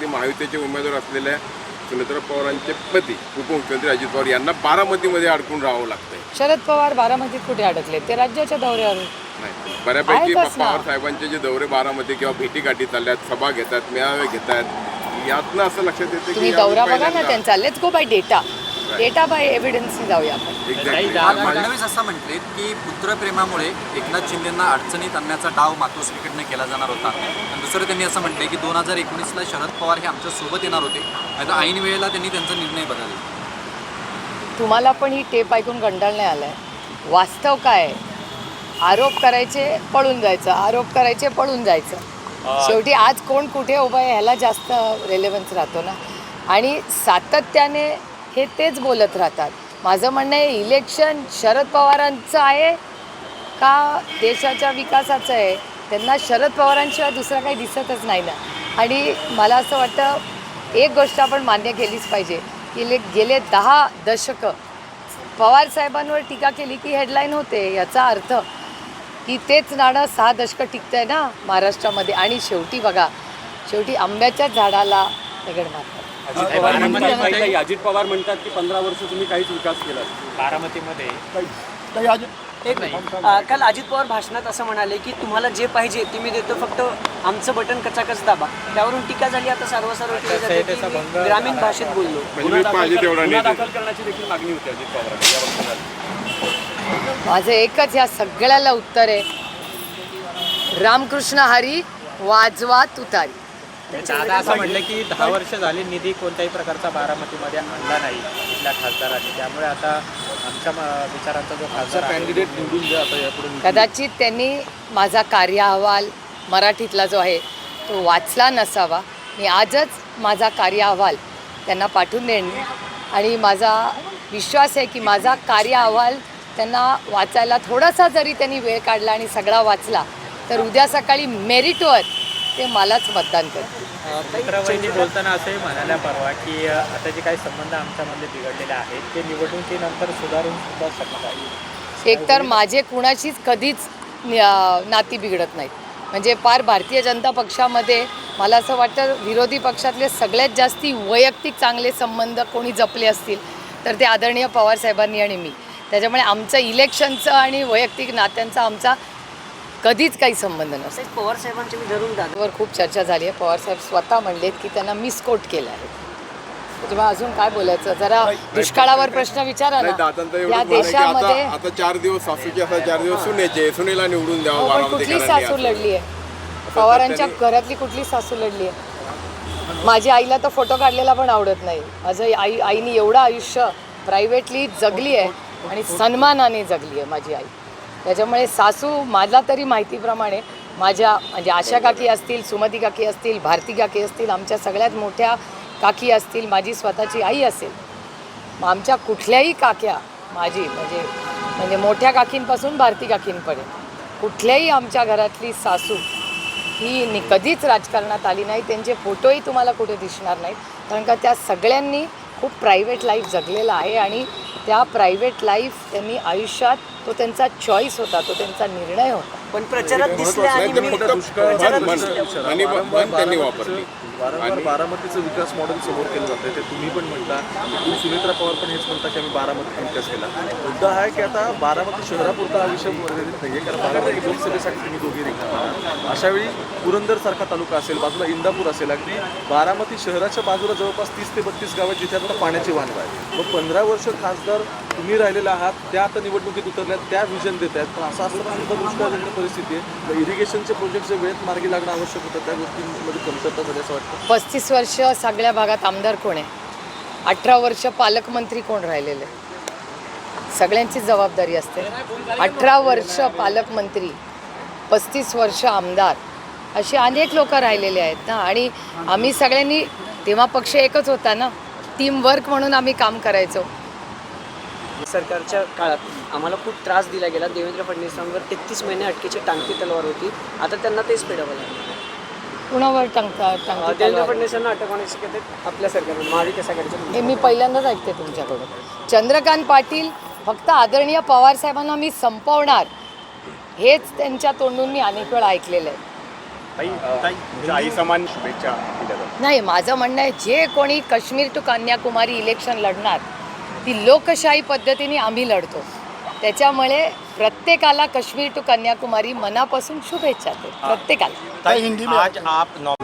ते महायुतीचे उमेदवार असलेल्या सुनेत्रा पवारांचे पती उपमुख्यमंत्री अजित पवार यांना बारामतीमध्ये अडकून राहावं लागतंय. शरद पवार बारामतीत कुठे अडकले ते राज्याच्या दौऱ्यावर नाही बऱ्यापैकी आहेतच ना. पवार साहेबांचे जे दौरे बारामती किंवा भेटीगाठी चालल्यात सभा घेतात मेळावे घेतात यातनं असं लक्षात येतं तुम्ही यावेळी दौरा बघा ना पहिल्यांदा- त्यांचा. Let's go by data data by एव्हिडन्सने जाऊया आपण. फडणवीस असं म्हटले की पुत्रप्रेमामुळे एकनाथ शिंदेंना अडचणीत आणण्याचा डाव मातोश्रीकडनं केला जाणार होता. आणि दुसरं त्यांनी असं म्हटलंय की दोन हजार एकोणीसला शरद पवार हे आमच्यासोबत येणार होते. आता ऐन वेळेला त्यांनी त्यांचा निर्णय बदलला. तुम्हाला पण ही टेप ऐकून कंटाळ नाही आलाय. वास्तव काय? आहे? आरोप करायचे पळून जायचं. आरोप करायचे पळून जायचं. शेवटी आज कोण कुठे उभं आहे ह्याला जास्त रेलेवन्स राहतो ना. आणि सातत्याने हे तेच बोलत राहतात. माझं म्हणणं आहे इलेक्शन शरद पवारांचं आहे का देशाच्या विकासाचं आहे? त्यांना शरद पवारांशिवाय दुसरं काही दिसतच नाही ना. आणि मला असं वाटतं एक गोष्ट आपण मान्य केलीच पाहिजे की ले- गेले दहा दशकं पवार साहेबांवर टीका केली की हेडलाईन होते याचा अर्थ की तेच नाणं सहा दशकं टिकतंय ना महाराष्ट्रामध्ये. आणि शेवटी बघा शेवटी आंब्याच्या झाडाला दगड मारतात. अजित पवार म्हणतात की पंधरा वर्ष तुम्ही काहीच विकास केला बारामतीमध्ये. एक मिनिट अ, काल अजित पवार भाषणात असं म्हणाले की तुम्हाला जे पाहिजे ते मी देतो फक्त आमचं बटन कचाकच दाबा. त्यावरून टीका झाली आता सर्व सर्व टीका तसं झाली आहे, की त्याचा मी भंग- ग्रामीण भाषेत बोललो. म्हणजे दाखल करण्याची देखील मागणी होती अजित वक्तव्यात. माझं एकच या सगळ्याला उत्तर आहे. रामकृष्ण हरी वाजवा तुतारी. दादा असं म्हटलं की दहा वर्ष झाली निधी कोणत्याही प्रकारचा बारामतीमध्ये आणला नाही इथल्या खासदारांनी. त्यामुळे आता आमच्या म- विचारांचा जो खासदार आहे, कॅन्डिडेट निवडून द्या आता यापुढे कदाचित त्यांनी माझा कार्य अहवाल मराठीतला जो आहे तो वाचला नसावा. मी आजच माझा कार्य अहवाल त्यांना पाठवून देईन. आणि माझा विश्वास आहे की माझा कार्य अहवाल त्यांना वाचायला थोडासा जरी त्यांनी वेळ काढला आणि सगळा वाचला तर उद्या सकाळी मेरिटवर ते मलाच मतदान करतील. मित्रवहिनी बोलताना असंही म्हणाल्या परवा की अ, आता जे काही संबंध आमच्यामध्ये बिघडलेले आहेत ते निवडणुकीनंतर सुधारून सुद्धा शकत आहे एकतर माझे कुणाशीच कधीच नि- अं, नाती बिघडत नाहीत. म्हणजे फार भारतीय जनता पक्षामध्ये मला असं वाटतं विरोधी पक्षातले सगळ्यात जास्ती वैयक्तिक चांगले संबंध कोणी जपले असतील तर ते आदरणीय पवारसाहेबांनी आणि मी. त्याच्यामुळे आमचं इलेक्शनचं आणि वैयक्तिक नात्यांचा आमचा कधीच काही संबंध नसतो. पवार साहेबांचे मी धरून दादा वर खूप चर्चा झाली आहे. पवारसाहेब स्वतः म्हणलेत की त्यांना मिसकोट केलं आहे. त्याच्यामुळे अजून काय बोलायचं? जरा दुष्काळावर प्रश्न विचारा ना. या देशामध्ये आता चार दिवस सासूचे असतात चार दिवस सुनेचे सुनेला निवडून द्यावं हो, पण कुठली सासू असं. लढली आहे? पवारांच्या घरातली कुठली सासू लढली आहे? माझी आईला तर फोटो काढलेला पण आवडत नाही. माझं आई आईने एवढं आयुष्य प्रायव्हेटली जगली आहे आणि सन्मानाने जगली आहे माझी आई. त्याच्यामुळे सासू माझा तरी माहितीप्रमाणे माझ्या म्हणजे आशा काकी असतील सुमती काकी असतील भारती काकी असतील आमच्या सगळ्यात मोठ्या काकी असतील माझी स्वतःची आई असेल मग आमच्या कुठल्याही काक्या माझी म्हणजे म्हणजे मोठ्या काकींपासून भारती काकींपर्यंत कुठल्याही आमच्या घरातली सासू ही नि कधीच राजकारणात आली नाही त्यांचे फोटोही तुम्हाला कुठे दिसणार नाहीत कारण का त्या सगळ्यांनी खूप प्रायव्हेट लाईफ जगलेला आहे आणि त्या प्रायव्हेट लाईफ त्यांनी आयुष्यात तो त्यांचा चॉईस होता तो त्यांचा निर्णय होता. पण प्रचारात दिसल्या आणि मी फक्त आणि त्यांनी वापरली. वारंवार बारामतीचं विकास मॉडेल समोर केलं जातं ते तुम्ही पण म्हणता. एकूण सुनेत्रा पवार पण हेच म्हणता की आम्ही बारामतीत विकास केला. मुद्दा हा आहे की आता बारामती शहरापुरता हा विषय मर्यादित नाही आहे कारण बारामती लोकसभेसाठी तुम्ही दोघे रिंगणार अशा वेळी पुरंदरसारखा तालुका असेल बाजूला इंदापूर असेल अगदी बारामती शहराच्या बाजूला जवळपास तीस ते बत्तीस गाव आहेत जिथे आता पाण्याची वाहन आहे मग पंधरा वर्ष खासदार तुम्ही राहिलेले आहात त्या आता निवडणुकीत उतरल्यात त्या विजन देत आहेत. पण असं सुद्धा दुष्काळजन्य परिस्थिती आहे. इरिगेशनचे प्रोजेक्ट जे वेळेत मार्गी लागणं आवश्यक होतं त्या गोष्टींमध्ये कमतरता झाली असं वाटतं? पस्तीस वर्ष सगळ्या भागात आमदार कोण आहे? अठरा वर्ष पालकमंत्री कोण राहिलेले? सगळ्यांची जबाबदारी असते. अठरा वर्ष पालकमंत्री पस्तीस वर्ष आमदार असे अनेक लोक राहिलेले आहेत ना? आणि आम्ही सगळ्यांनी तेव्हा पक्ष एकच होता ना? टीम वर्क म्हणून आम्ही काम करायचो. सरकारच्या काळात आम्हाला खूप त्रास दिला गेला. देवेंद्र फडणवीसांवर तेहतीस महिने अटकेची टांगती तलवार होती. आता त्यांना तेच पेडावं लागलं कुणावर टांगता टांगती देवेंद्र? फडणवीसांना अटक होण्याची शक्यता आपल्या सरकारने महाविकास आघाडीच्या हे मी पहिल्यांदाच ऐकते तुमच्याकडून. चंद्रकांत पाटील फक्त आदरणीय पवार साहेबांना मी संपवणार. हेच त्यांच्या तोंडून मी अनेक वेळा ऐकलेलं आहे. आई समान शुभेच्छा दिल्या जातात. नाही माझं म्हणणं आहे जे कोणी काश्मीर टू कन्याकुमारी इलेक्शन लढणार ती लोकशाही पद्धतीने आम्ही लढतो. त्याच्यामुळे प्रत्येकाला काश्मीर टू कन्याकुमारी मनापासून शुभेच्छा ते प्रत्येकाला. आज आप नौ